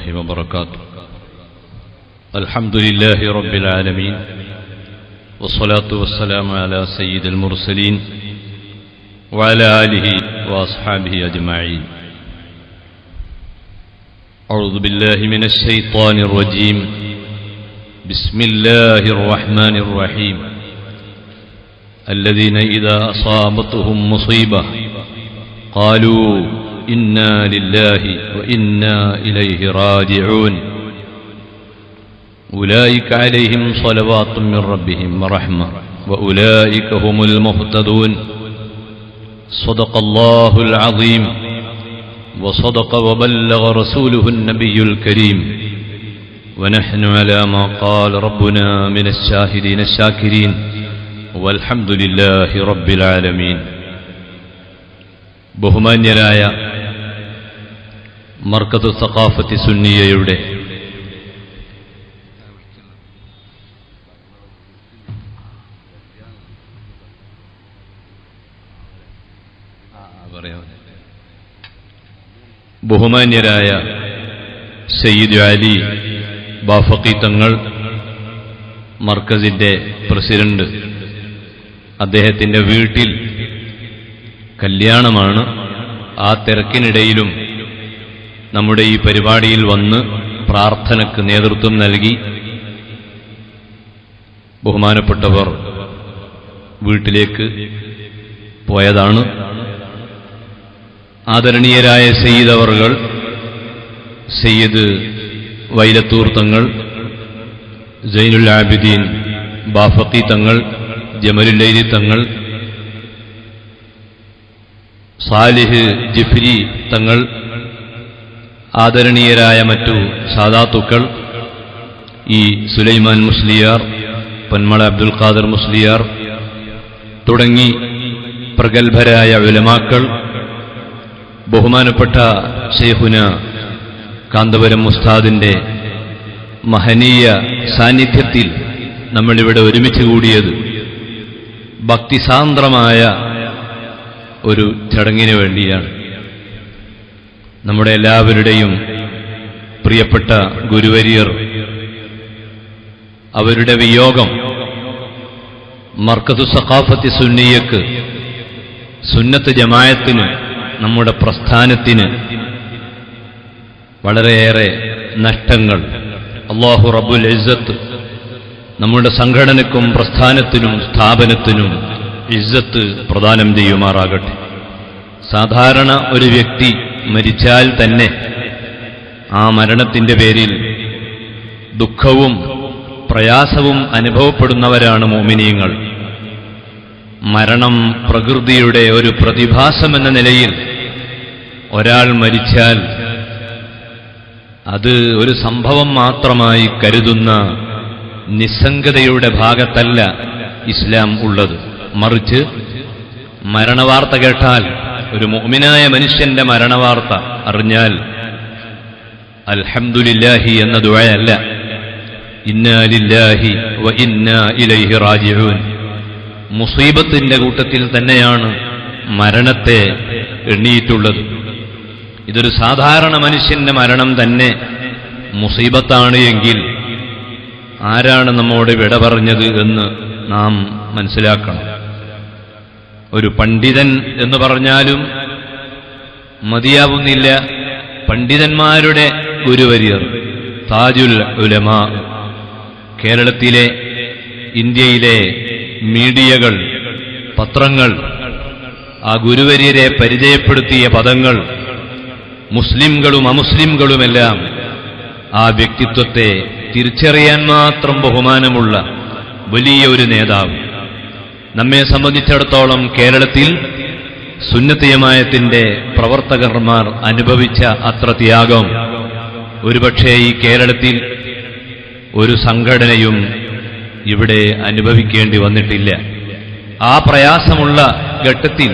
الله وبركاته. الحمد لله رب العالمين والصلاة والسلام على سيد المرسلين وعلى آله وأصحابه أجمعين. أعوذ بالله من الشيطان الرجيم. بسم الله الرحمن الرحيم. الذين إذا أصابتهم مصيبة قالوا إنا لله وإنا إليه راجعون أولئك عليهم صلوات من ربهم ورحمة وأولئك هم المهتدون صدق الله العظيم وصدق وبلغ رسوله النبي الكريم ونحن على ما قال ربنا من الشاهدين الشاكرين والحمد لله رب العالمين ബഹുമാന്യരായ മർക്കത്ത് സഖാഫത്തി സുന്നിയയുടെ. ബഹുമാന്യരായ സയ്യിദ് അലി ബാഫക്കി തങ്ങൾ മർക്കസിന്റെ പ്രസിഡന്റ്. അദ്ദേഹത്തിന്റെ വീട്ടിൽ കല്യാണമാണ് ആ തിരക്കിനിടയിലും നമ്മുടെ ഈ പരിപാടിയിൽ വന്ന് പ്രാർത്ഥനക്ക് നേതൃത്വം നൽകി ബഹുമാനപ്പെട്ടവർ വീട്ടിലേക്ക് പോയതാണ്. ആദരണീയരായ സയ്യിദ് അവർകൾ സയ്യിദ് വൈലത്തൂർ തങ്ങൾ ജൈനുൽ ആബിദീൻ ബാഫക്കി തങ്ങൾ ജമലുല്ലൈരി തങ്ങൾ സാലിഹ് ജിഫ്രി തങ്ങൾ ആദരണീയരായ മറ്റു സാദാത്തുക്കൾ ഈ സുലൈമാൻ മുസ്ലിയാർ പൊന്മള അബ്ദുൽ ഖാദർ മുസ്ലിയാർ തുടങ്ങി പ്രഗത്ഭരായ ഉലമാക്കൾ ബഹുമാനപ്പെട്ട ഷെയ്ഹുന കാന്തപുരം മുസ്താദിന്റെ മഹനീയ സാന്നിധ്യത്തിൽ നമ്മളിവിടെ ഒരുമിച്ച് കൂടിയത് ഭക്തിസാന്ദ്രമായ ഒരു ചടങ്ങിന് വേണ്ടിയാണ്. നമ്മുടെ എല്ലാവരുടെയും പ്രിയപ്പെട്ട ഗുരുവര്യർ അവരുടെ വിയോഗം മർക്കതു സഖാഫത്തി സുന്നിയക്ക് സുന്നത്ത് ജമായത്തിന് നമ്മുടെ പ്രസ്ഥാനത്തിന് വളരെയേറെ നഷ്ടങ്ങൾ. അള്ളാഹു റബുൽ ഇസ്സത്ത് നമ്മുടെ സംഘടനയ്ക്കും പ്രസ്ഥാനത്തിനും സ്ഥാപനത്തിനും ഇസ്സത്ത് പ്രദാനം ചെയ്യുമാറാകട്ടെ. സാധാരണ ഒരു വ്യക്തി മരിച്ചാൽ തന്നെ ആ മരണത്തിന്റെ പേരിൽ ദുഃഖവും പ്രയാസവും അനുഭവപ്പെടുന്നവരാണ് മോമിനിയങ്ങൾ. മരണം പ്രകൃതിയുടെ ഒരു പ്രതിഭാസമെന്ന നിലയിൽ ഒരാൾ മരിച്ചാൽ അത് ഒരു സംഭവം മാത്രമായി കരുതുന്ന നിസ്സംഗതയുടെ ഭാഗത്തല്ല ഇസ്ലാം ഉള്ളത്. മറിച്ച് മരണവാർത്ത കേട്ടാൽ ഒരു മോമിനായ മനുഷ്യന്റെ മരണവാർത്ത അറിഞ്ഞാൽ അൽഹംദുലില്ലാഹി എന്ന ദുഴയല്ല ഇന്നാലില്ലാഹി വ ഇന്നാ ഇലൈഹി റാജിഊൻ. മുസീബത്തിന്റെ കൂട്ടത്തിൽ തന്നെയാണ് മരണത്തെ എണ്ണിയിട്ടുള്ളത്. ഇതൊരു സാധാരണ മനുഷ്യന്റെ മരണം തന്നെ മുസീബത്താണ് എങ്കിൽ ആരാണ് നമ്മോട് വിട പറഞ്ഞത് എന്ന് നാം മനസ്സിലാക്കണം. ഒരു പണ്ഡിതൻ എന്ന് പറഞ്ഞാലും മതിയാവുന്നില്ല. പണ്ഡിതന്മാരുടെ ഗുരുവര്യർ താജുൽ ഉലമ കേരളത്തിലെ ഇന്ത്യയിലെ മീഡിയകൾ പത്രങ്ങൾ ആ ഗുരുവര്യരെ പരിചയപ്പെടുത്തിയ പദങ്ങൾ മുസ്ലിംകളും അമുസ്ലിംകളുമെല്ലാം ആ വ്യക്തിത്വത്തെ തിരിച്ചറിയാൻ മാത്രം ബഹുമാനമുള്ള വലിയ ഒരു നേതാവ്. നമ്മെ സംബന്ധിച്ചിടത്തോളം കേരളത്തിൽ സുന്നത്തിയമായത്തിന്റെ പ്രവർത്തകർമാർ അനുഭവിച്ച അത്ര ത്യാഗം. ഒരുപക്ഷേ ഈ കേരളത്തിൽ ഒരു സംഘടനയും ഇവിടെ അനുഭവിക്കേണ്ടി വന്നിട്ടില്ല. ആ പ്രയാസമുള്ള ഘട്ടത്തിൽ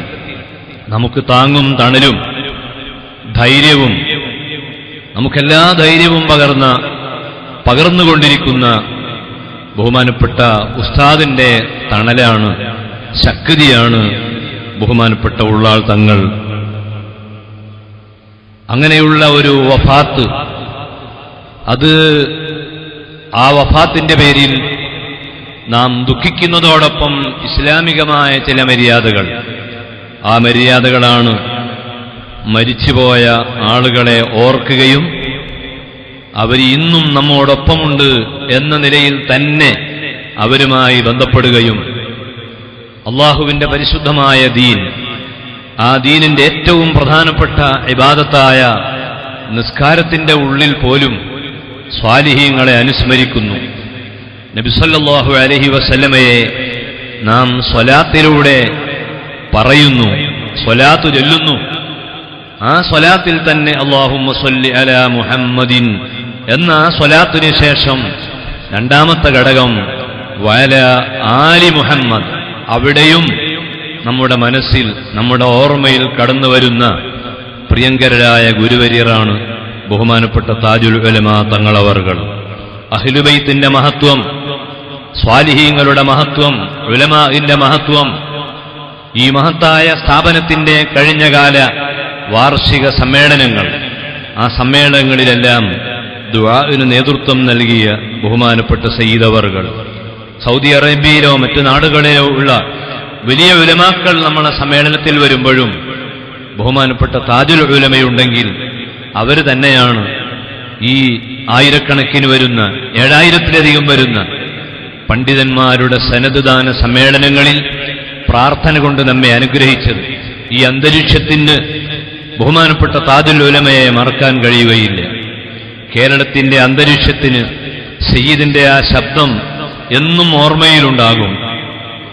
നമുക്ക് താങ്ങും തണലും ധൈര്യവും നമുക്കെല്ലാ ധൈര്യവും പകർന്ന പകർന്നുകൊണ്ടിരിക്കുന്ന ബഹുമാനപ്പെട്ട ഉസ്താദിന്റെ തണലാണ് ശക്തിയാണ് ബഹുമാനപ്പെട്ട ഉള്ളാൾ തങ്ങൾ. അങ്ങനെയുള്ള ഒരു വഫാത്ത് അത് ആ വഫാത്തിന്റെ പേരിൽ നാം ദുഃഖിക്കുന്നതോടൊപ്പം ഇസ്ലാമികമായ ചില മര്യാദകൾ. ആ മര്യാദകളാണ് മരിച്ചുപോയ ആളുകളെ ഓർക്കുകയും അവർ ഇന്നും നമ്മോടൊപ്പമുണ്ട് എന്ന നിലയിൽ തന്നെ അവരുമായി ബന്ധപ്പെടുകയും അള്ളാഹുവിന്റെ പരിശുദ്ധമായ ദീൻ ആ ദീനിന്റെ ഏറ്റവും പ്രധാനപ്പെട്ട ഇബാദത്തായ നിസ്കാരത്തിന്റെ ഉള്ളിൽ പോലും സ്വാലിഹീങ്ങളെ അനുസ്മരിക്കുന്നു. നബിസല്ലാഹു അലഹി വസല്ലമയെ നാം സ്വലാത്തിലൂടെ പറയുന്നു സ്വലാത്തു ചൊല്ലുന്നു. ആ സ്വലാത്തിൽ തന്നെ അള്ളാഹുമ്മ സല്ലി അല മുഹമ്മദിൻ എന്ന സ്വലാത്തിനു ശേഷം രണ്ടാമത്തെ ഘടകം വല ആലി മുഹമ്മദ്. അവിടെയും നമ്മുടെ മനസ്സിൽ നമ്മുടെ ഓർമ്മയിൽ കടന്നു വരുന്ന പ്രിയങ്കരരായ ഗുരുവര്യറാണ് ബഹുമാനപ്പെട്ട താജുൽ ഉലമ തങ്ങളവറുകൾ അഹിലുബൈത്തിന്റെ മഹത്വം സ്വാലിഹീങ്ങളുടെ മഹത്വം ഉലമാഇന്റെ മഹത്വം ഈ മഹത്തായ സ്ഥാപനത്തിന്റെ കഴിഞ്ഞകാല വാർഷിക സമ്മേളനങ്ങൾ. ആ സമ്മേളനങ്ങളിലെല്ലാം ദുആന് നേതൃത്വം നൽകിയ ബഹുമാനപ്പെട്ട സയ്യിദവറുകൾ സൗദി അറേബ്യയിലോ മറ്റു നാടുകളിലോ ഉള്ള വലിയ ഉലമാക്കൾ നമ്മളെ സമ്മേളനത്തിൽ വരുമ്പോഴും ബഹുമാനപ്പെട്ട താജുൽ ഉലമയുണ്ടെങ്കിൽ അവർ തന്നെയാണ് ഈ ആയിരക്കണക്കിന് വരുന്ന ഏഴായിരത്തിലധികം വരുന്ന പണ്ഡിതന്മാരുടെ സനദ്ദാന സമ്മേളനങ്ങളിൽ പ്രാർത്ഥന കൊണ്ട് നമ്മെ അനുഗ്രഹിച്ചത്. ഈ അന്തരീക്ഷത്തിന് ബഹുമാനപ്പെട്ട താജുൽ ഉലമയെ മറക്കാൻ കഴിയുകയില്ല. കേരളത്തിന്റെ അന്തരീക്ഷത്തിന് സയ്യിദിന്റെ ആ ശബ്ദം എന്നും ഓർമ്മയിലുണ്ടാകും.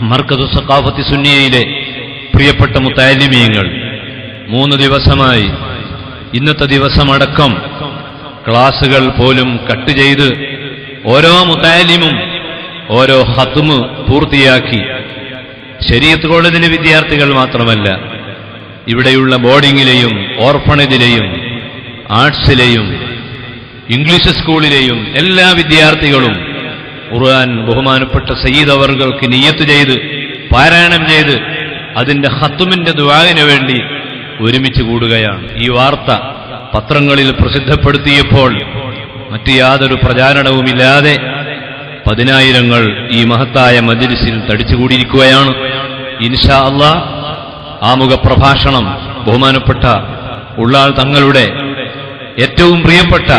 മർക്കതു സക്കാഫത്തി സുന്നിയയിലെ പ്രിയപ്പെട്ട മുത്താലിമീങ്ങൾ മൂന്ന് ദിവസമായി ഇന്നത്തെ ദിവസമടക്കം ക്ലാസുകൾ പോലും കട്ട് ചെയ്ത് ഓരോ മുത്താലിമും ഓരോ ഹത്തുമ് പൂർത്തിയാക്കി. ശരീരത്ത് കോളേജിലെ വിദ്യാർത്ഥികൾ മാത്രമല്ല ഇവിടെയുള്ള ബോർഡിങ്ങിലെയും ഓർഫണേജിലെയും ആർട്സിലെയും ഇംഗ്ലീഷ് സ്കൂളിലെയും എല്ലാ വിദ്യാർത്ഥികളും ഖുർആൻ ബഹുമാനപ്പെട്ട സയ്യിദ് അവർക്ക് നീയത്ത് ചെയ്ത് പാരായണം ചെയ്ത് അതിന്റെ ഹത്തുമിന്റെ ദുവാവിന് വേണ്ടി ഒരുമിച്ച് കൂടുകയാണ്. ഈ വാർത്ത പത്രങ്ങളിൽ പ്രസിദ്ധപ്പെടുത്തിയപ്പോൾ മറ്റു യാതൊരു പ്രചാരണവുമില്ലാതെ പതിനായിരങ്ങൾ ഈ മഹത്തായ മജിലിസിൽ തടിച്ചുകൂടിയിരിക്കുകയാണ്. ഇൻഷാ അള്ളാ ആമുഖ പ്രഭാഷണം ബഹുമാനപ്പെട്ട ഉള്ളാൾ തങ്ങളുടെ ഏറ്റവും പ്രിയപ്പെട്ട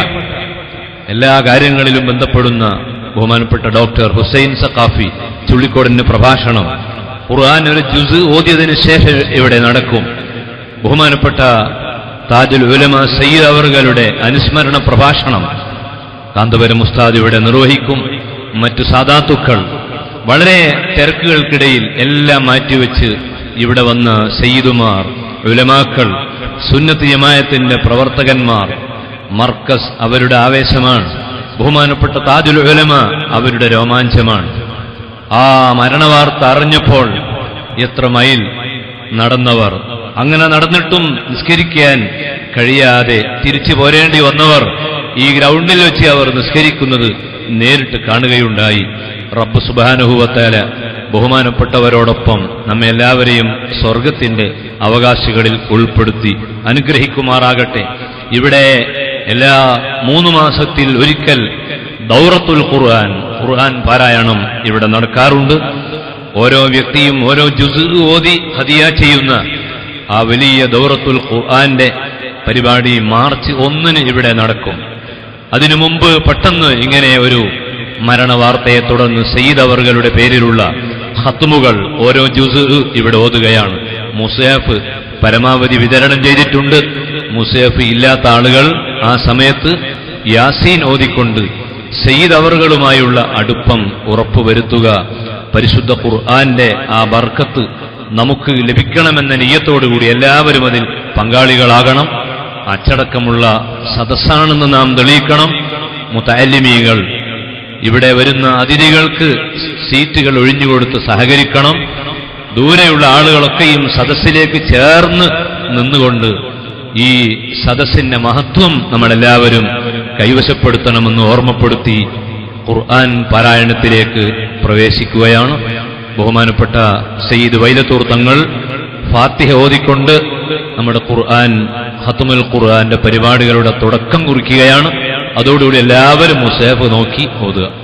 എല്ലാ കാര്യങ്ങളിലും ബന്ധപ്പെടുന്ന ബഹുമാനപ്പെട്ട ഡോക്ടർ ഹുസൈൻ സഖാഫി ചുള്ളിക്കോടിന് പ്രഭാഷണം. ഖുർആൻ ഒരു ജുസ് ഓതിയതിനു ശേഷം ഇവിടെ നടക്കും. ബഹുമാനപ്പെട്ട താജുൽ ഉലമ സയ്യിദ് അവറുകളുടെ അനുസ്മരണ പ്രഭാഷണം. കാന്തപുരം ഉസ്താദ് ഇവിടെ നിർവഹിക്കും. മറ്റു സാധാത്തുക്കൾ വളരെ തിരക്കുകൾക്കിടയിൽ എല്ലാം മാറ്റിവെച്ച് ഇവിടെ വന്ന സയ്യിദുമാർ ഉലമാക്കൾ സുന്നത്ത് ജമായത്തിന്റെ പ്രവർത്തകന്മാർ മർക്കസ് അവരുടെ ആവേശമാണ്. ബഹുമാനപ്പെട്ട താജുൽ ഉലമ അവരുടെ രോമാഞ്ചമാണ്. ആ മരണവാർത്ത അറിഞ്ഞപ്പോൾ എത്ര മൈൽ നടന്നവർ. അങ്ങനെ നടന്നിട്ടും നിസ്കരിക്കാൻ കഴിയാതെ തിരിച്ചു പോരേണ്ടി വന്നവർ ഈ ഗ്രൗണ്ടിൽ വെച്ച് അവർ നിസ്കരിക്കുന്നത് നേരിട്ട് കാണുകയുണ്ടായി. റബ്ബ് സുബാനുഭവത്താല ബഹുമാനപ്പെട്ടവരോടൊപ്പം നമ്മെ എല്ലാവരെയും സ്വർഗത്തിന്റെ അവകാശികളിൽ ഉൾപ്പെടുത്തി. അനുഗ്രഹിക്കുമാറാകട്ടെ. ഇവിടെ എല്ലാ മൂന്ന് മാസത്തിൽ ഒരിക്കൽ ദൗറത്തുൽ ഖുർആൻ ഖുർആൻ പാരായണം ഇവിടെ നടക്കാറുണ്ട്. ഓരോ വ്യക്തിയും ഓരോ ജുസ് ഓതി ഹതിയ ചെയ്യുന്ന ആ വലിയ ദൗറത്തുൽ ഖുർആന്റെ പരിപാടി മാർച്ച് ഒന്നിന് ഇവിടെ നടക്കും. അതിനു മുമ്പ് പെട്ടെന്ന് ഇങ്ങനെ ഒരു മരണവാർത്തയെ തുടർന്ന് സയ്യിദ് അവറുകളുടെ പേരിലുള്ള ഹത്തുമുകൾ ഓരോ ജുസ് ഇവിടെ ഓതുകയാണ്. മുസേഫ് പരമാവധി വിതരണം ചെയ്തിട്ടുണ്ട്. മുസേഫ് ഇല്ലാത്ത ആളുകൾ ആ സമയത്ത് യാസീൻ ഓതിക്കൊണ്ട് സെയ്ദ് അവറുകളുമായുള്ള അടുപ്പം ഉറപ്പുവരുത്തുക. പരിശുദ്ധ ഖുർആന്റെ ആ ബർക്കത്ത് നമുക്ക് ലഭിക്കണമെന്ന നീയത്തോടുകൂടി എല്ലാവരും അതിൽ പങ്കാളികളാകണം. അച്ചടക്കമുള്ള സദസ്സാണെന്ന് നാം തെളിയിക്കണം. മുത്തല്ലിമീകൾ ഇവിടെ വരുന്ന അതിഥികൾക്ക് സീറ്റുകൾ ഒഴിഞ്ഞുകൊടുത്ത് സഹകരിക്കണം. ദൂരെയുള്ള ആളുകളൊക്കെയും സദസ്സിലേക്ക് ചേർന്ന് നിന്നുകൊണ്ട് ഈ സദസ്സിന്റെ മഹത്വം നമ്മളെല്ലാവരും കൈവശപ്പെടുത്തണമെന്ന് ഓർമ്മപ്പെടുത്തി ഖുർആൻ പാരായണത്തിലേക്ക് പ്രവേശിക്കുകയാണ്. ബഹുമാനപ്പെട്ട സയ്യിദ് വൈലത്തൂർ തങ്ങൾ ഫാത്തിഹ ഓതിക്കൊണ്ട് നമ്മുടെ ഖുർആൻ ഹത്തുമുൽ ഖുർആന്റെ പരിപാടികളുടെ തുടക്കം കുറിക്കുകയാണ്. അതോടുകൂടി എല്ലാവരും മുസേഫ് നോക്കി ഓതുക.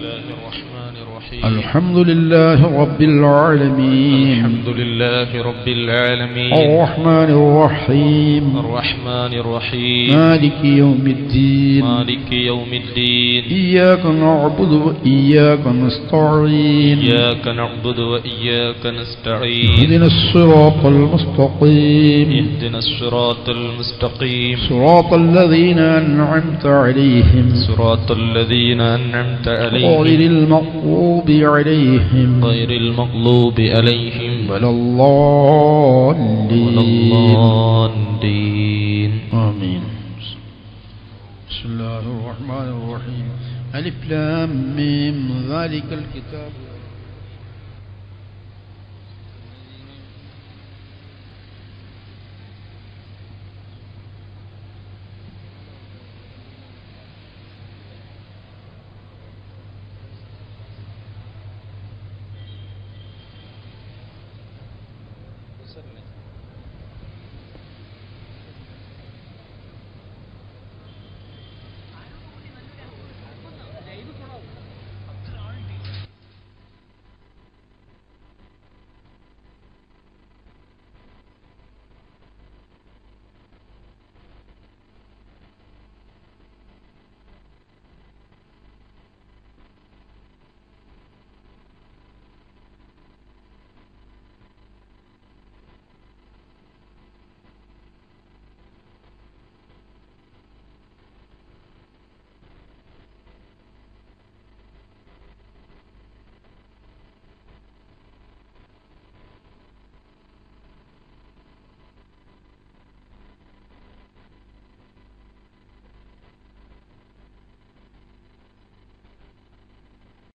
الحمد لله رب العالمين. الحمد لله رب العالمين. الرحمن الرحيم. الرحمن الرحيم. مالك يوم الدين. مالك يوم الدين. إياك نعبد وإياك نستعين. إياك نعبد وإياك نستعين. اهدنا الصراط المستقيم. اهدنا الصراط المستقيم. صراط الذين أنعمت عليهم. صراط الذين أنعمت غير عليهم المغضوب عليهم. غير المغلوب عليهم. ولا ولا الضالين. الضالين آمين. بسم الله الرحمن الرحيم. ألف لام ميم. ذلك الكتاب.